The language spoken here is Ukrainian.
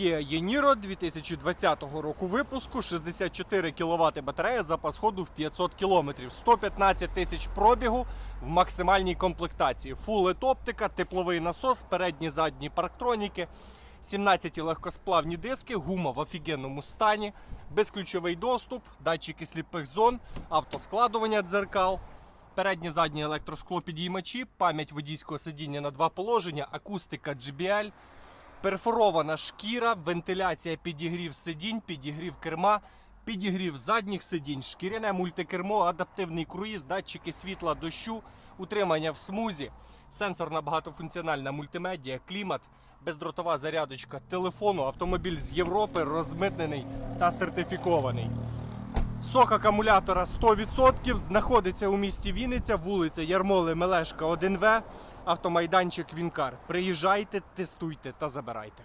Kia Yeniro 2020 року випуску, 64 кВт батарея, запас ходу в 500 км, 115 тисяч пробігу в максимальній комплектації. LED оптика, тепловий насос, передні задні парктроніки, 17 легкосплавні диски, гума в офігенному стані, безключовий доступ, датчики сліпих зон, автоскладування дзеркал. Переднє заднє електроскло підіймачі, пам'ять водійського сидіння на два положення, акустика JBL, перфорована шкіра, вентиляція підігрів сидінь, підігрів керма, підігрів задніх сидінь, шкіряне мультикермо, адаптивний круїз, датчики світла дощу, утримання в смузі, сенсорна багатофункціональна мультимедіа, клімат, бездротова зарядочка телефону, автомобіль з Європи, розмитнений та сертифікований. Сок акумулятора 100% знаходиться у місті Вінниця, вулиця Ярмоли Мелешка 1В, автомайданчик Вінкар. Приїжджайте, тестуйте та забирайте.